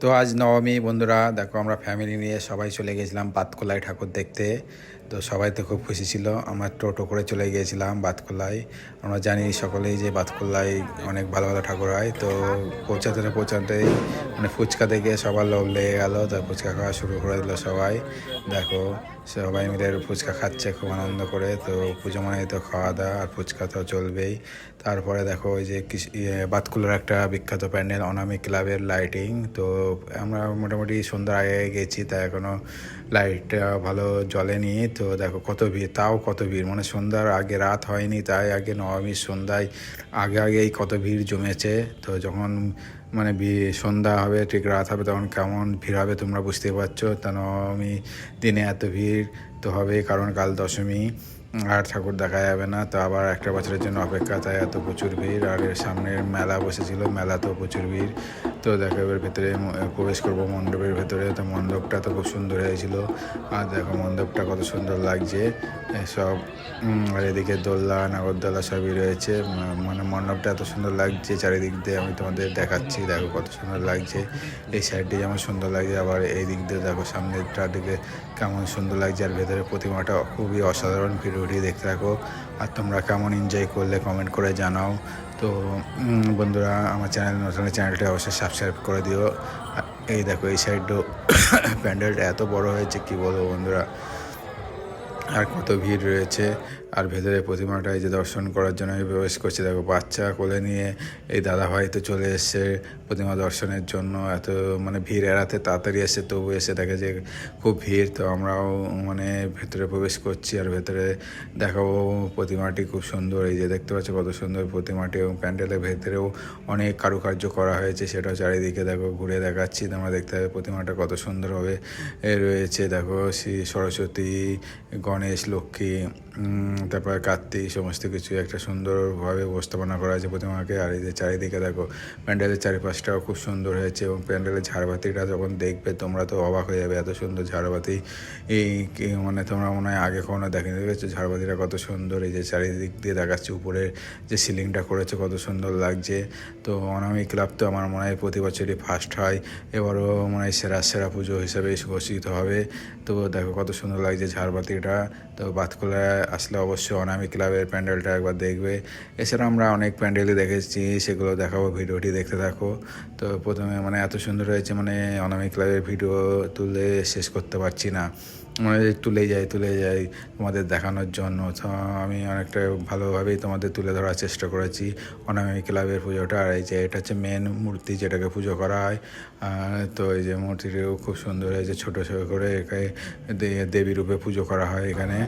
তো আজ নবমী বন্ধুরা দেখো আমরা ফ্যামিলি নিয়ে সবাই চলে গেছিলাম পাতকোলায় ঠাকুর দেখতে। তো সবাই তো খুব খুশি ছিল। আমরা টোটো করে চলে গিয়েছিলাম বাতকোলায় আমরা জানি সকলেই যে বাতকোলায় অনেক ভালো ভালো ঠাকুর হয়। তো পৌঁছাতে না পৌঁছাতেই মানে ফুচকা দেখে সবার লোভ লেগে গেল। তো ফুচকা খাওয়া শুরু করে দিল সবাই। দেখো, সবাই মিলে ফুচকা খাচ্ছে খুব আনন্দ করে। তো পুজো মানে তো খাওয়া দাওয়া আর ফুচকা তো চলবেই। তারপরে দেখো ওই যে ইয়ে বাতকুলার একটা বিখ্যাত প্যান্ডেল অনামিক ক্লাবের লাইটিং। তো আমরা মোটামুটি সন্ধ্যার আগে গেছি, তাই এখনও লাইটটা ভালো জ্বলেনি। তো দেখো কত ভিড়, তাও কত ভিড়। মানে সন্ধ্যার আগে রাত হয়নি, তাই আগে নবমীর সন্ধ্যায় আগে আগেই কত ভিড় জমেছে। তো যখন মানে সন্ধ্যা হবে, ঠিক রাত হবে, তখন কেমন ভিড় হবে তোমরা বুঝতে পারছ। তা নবমী দিনে এত ভিড় তো হবে কারণ কাল দশমী। আর ঠাকুর দেখা যাবে না, তো আবার একটা বছরের জন্য অপেক্ষা, তাই এত প্রচুর ভিড়। আর এর সামনের মেলা বসেছিল মেলাতেও প্রচুর ভিড়। তো দেখো এবার ভেতরে প্রবেশ করব মণ্ডপের ভেতরে, তো মণ্ডপটা তো খুব সুন্দর হয়েছিল। আর দেখো মণ্ডপটা কত সুন্দর লাগছে। সব আর এদিকে দোলনা নাগরদোলা সবই রয়েছে। মানে মণ্ডপটা এত সুন্দর লাগছে, চারিদিক দিয়ে আমি তোমাদের দেখাচ্ছি, দেখো কত সুন্দর লাগছে। এই সাইডটি যেমন সুন্দর লাগছে, আবার এই দিক দিয়ে দেখো সামনেরটা দিকে কেমন সুন্দর লাগছে। আর ভেতরে প্রতিমাটা খুবই অসাধারণ ভিডিওটি দেখতে থাকো। আর তোমরা কেমন এনজয় করলে কমেন্ট করে জানাও। তো বন্ধুরা, আমার চ্যানেল নতুন চ্যানেলটা অবশ্যই সাবস্ক্রাইব করে দিও। এই দেখো, এই সাইডও প্যান্ডেলটা এত বড় হয়েছে, কি বলব বন্ধুরা? আর কত ভিড় রয়েছে। আর ভেতরে প্রতিমাটা এই যে দর্শন করার জন্য আমি প্রবেশ করছি। দেখো, বাচ্চা কোলে নিয়ে এই দাদা ভাই তো চলে এসছে প্রতিমা দর্শনের জন্য। এত মানে ভিড় এড়াতে তাড়াতাড়ি এসে তবু এসে দেখে যে খুব ভিড়। তো আমরাও মানে ভেতরে প্রবেশ করছি আর ভেতরে দেখাবো প্রতিমাটি খুব সুন্দর। এই যে দেখতে পাচ্ছ কত সুন্দর প্রতিমাটি এবং প্যান্ডেলের ভেতরেও অনেক কারুকার্য করা হয়েছে। সেটাও চারিদিকে দেখো ঘুরে দেখাচ্ছি। তোমরা দেখতে হবে প্রতিমাটা কত সুন্দরভাবে রয়েছে। দেখো, শ্রী সরস্বতী গণেশ, লক্ষ্মী তারপরে কার্তিক, সমস্ত কিছু একটা সুন্দরভাবে উপস্থাপনা করা হয়েছে প্রতিমাকে। আর এই যে চারিদিকে দেখো, প্যান্ডেলের চারিপাশটাও খুব সুন্দর হয়েছে এবং প্যান্ডেলের ঝাড়বাতিটা যখন দেখবে তোমরা তো অবাক হয়ে যাবে, এত সুন্দর ঝাড়বাতি। এই মানে তোমরা মনে হয় আগে কখনো দেখেনি, দেখেছ? ঝাড়বাতিটা কত সুন্দর, এই যে চারিদিক দিয়ে দেখাচ্ছে উপরের যে সিলিংটা করেছে, কত সুন্দর লাগছে। তো অনামী ক্লাব তো আমার মনে হয় প্রতি বছরই ফার্স্ট হয়। এবারও মনে হয় সেরা সেরা পুজো হিসাবে ঘোষিত হবে। তো দেখো কত সুন্দর লাগছে ঝাড়বাতিটা। তো বাতকুলায় আসলে অবশ্যই অনামি ক্লাবের প্যান্ডেলটা একবার দেখবে। এছাড়া আমরা অনেক প্যান্ডেলই দেখেছি, সেগুলো দেখাবো, ভিডিওটি দেখতে থাকো। তো প্রথমে মানে এত সুন্দর হয়েছে মানে অনামি ক্লাবের ভিডিও তুলে শেষ করতে পারছি না। মানে তুলে যাই তুলে যাই তোমাদের দেখানোর জন্য। আমি অনেকটা ভালোভাবেই তোমাদের তুলে ধরার চেষ্টা করেছি। অনামী ক্লাবের পুজোটা, আর এই যে এটা হচ্ছে মেন মূর্তি যেটাকে পুজো করা হয়। তো এই যে মূর্তিটিও খুব সুন্দর হয়েছে, ছোটো ছোটো করে দে- দেবী রূপে পুজো করা হয় এখানে।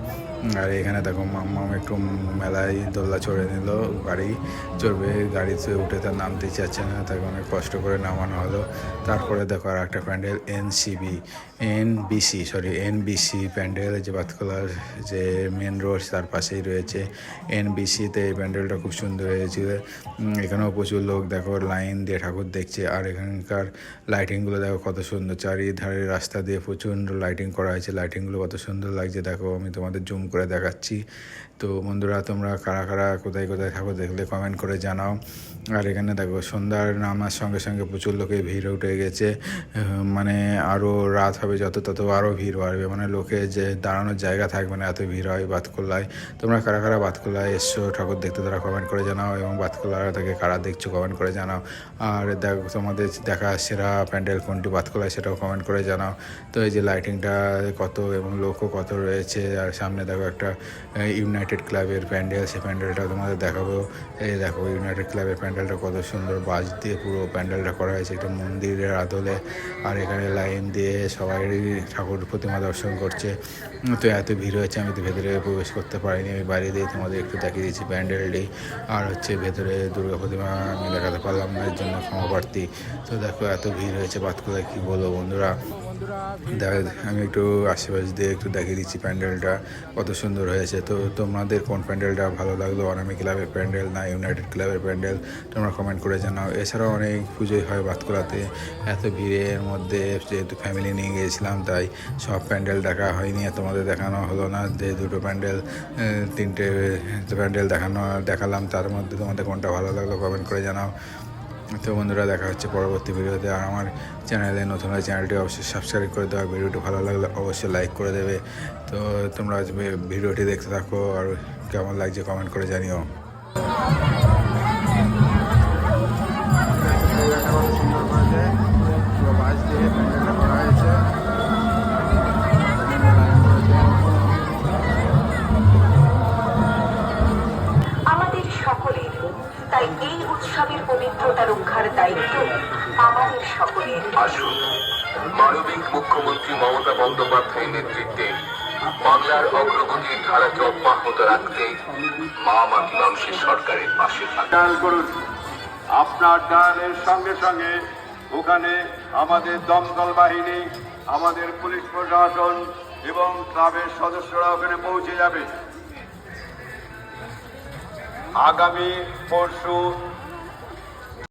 আর এখানে দেখো মাম্মাম একটু মেলায় দোল্লা চড়ে নিল, গাড়ি চড়বে গাড়িতে উঠে তার নামতে চাচ্ছে না, তাকে অনেক কষ্ট করে নামানো হলো। তারপরে দেখো আর একটা pandal NCB N BC sorry N BC pandal যে বাতকলার যে মেন রোড তার পাশেই রয়েছে। এন বিসিতে এই প্যান্ডেলটা খুব সুন্দর হয়েছিল। এখানেও প্রচুর লোক দেখো, লাইন দিয়ে ঠাকুর দেখছে। আর এখানকার লাইটিংগুলো দেখো কত সুন্দর। চারিধারে রাস্তা দিয়ে প্রচণ্ড লাইটিং করা হয়েছে। লাইটিংগুলো কত সুন্দর লাগছে। দেখো, আমি তোমাদের জুম করে দেখাচ্ছি। তো বন্ধুরা, তোমরা কারা কারা, কোথায় কোথায় ঠাকুর দেখলে কমেন্ট করে জানাও। আর এখানে দেখো, সন্ধ্যার নামার সঙ্গে সঙ্গে প্রচুর লোকের ভিড় উঠে গেছে। মানে আরও রাত হবে, যত তত আরও ভিড় বাড়বে। মানে লোকে যে দাঁড়ানোর জায়গা থাকবে না, এত ভিড় হয় বাতকল্লায়। তোমরা কারা কারা বাতকল্লায় এসছো? ঠাকুর দেখতে তারা কমেন্ট করে জানাও এবং বাতকল্লার থেকে কারা দেখছ কমেন্ট করে জানাও। আর দেখো, তোমাদের দেখা সেরা প্যান্ডেল কোনটি বাতকলায় সেটাও কমেন্ট করে জানাও। তো এই যে লাইটিংটা কত এবং লোকও কত রয়েছে, আর সামনে দেখো একটা ইউনাইটেড ক্লাবের প্যান্ডেল সেই প্যান্ডেলটা তোমাদের দেখাবো। এই দেখো ইউনাইটেড ক্লাবের প্যান্ডেলটা কত সুন্দর বাজ দিয়ে পুরো প্যান্ডেলটা করা হয়েছে। একটা মন্দিরের আদলে, আর এখানে লাইন দিয়ে সবাই ঠাকুর প্রতিমা দর্শন করছে। তো এত ভিড় হয়েছে, আমি তো ভেতরে প্রবেশ করতে পারিনি। আমি বাইরে দিয়ে তোমাদের একটু দেখিয়ে দিয়েছি প্যান্ডেলটি আর হচ্ছে ভেতরে দুর্গা প্রতিমা আমি দেখাতে পারলাম না, এর জন্য ক্ষমা প্রার্থী তো দেখো, এত ভিড় হয়েছে বাদ করে কী বলব বন্ধুরা? আমি একটু আশেপাশ দিয়ে একটু দেখিয়ে দিচ্ছি প্যান্ডেলটা, কত সুন্দর হয়েছে। তো তোমাদের কোন প্যান্ডেলটা ভালো লাগল? অনামি ক্লাবের প্যান্ডেল না ইউনাইটেড ক্লাবের প্যান্ডেল? তোমরা কমেন্ট করে জানাও। এছাড়াও অনেক পুজোই হয় বাতকুলাতে। এত ভিড়ের মধ্যে যেহেতু ফ্যামিলি নিয়ে গিয়েছিলাম, তাই সব প্যান্ডেল দেখা হয়নি। তোমাদের দেখানো হলো না যে দুটো প্যান্ডেল তিনটে প্যান্ডেল দেখানো, দেখালাম। তার মধ্যে তোমাদের কোনটা ভালো লাগল কমেন্ট করে জানাও। তো বন্ধুরা, দেখা হচ্ছে পরবর্তী ভিডিওতে। আর আমার চ্যানেলে নতুন চ্যানেলটি অবশ্যই সাবস্ক্রাইব করে দেওয়া ভিডিওটি ভালো লাগলে অবশ্যই লাইক করে দেবে। তো তোমরা ভিডিওটি দেখতে থাকো। আর কেমন লাগছে কমেন্ট করে জানিও। তাই এই উৎসবের পবিত্রতা রক্ষার দায়িত্ব আমাদের সকলের। আসুন মানবিক মুখ্যমন্ত্রী মমতা বন্দ্যোপাধ্যায়ের নেতৃত্বে বাংলার অগ্রগতির ধারাকে অব্যাহত রাখতে মা মাটি মানুষের সরকারের পাশে করুন আপনার ডায়ালের সঙ্গে সঙ্গে ওখানে আমাদের দমকল বাহিনী আমাদের পুলিশ প্রশাসন এবং ক্লাবের সদস্যরা ওখানে পৌঁছে যাবে। আগামী পরশু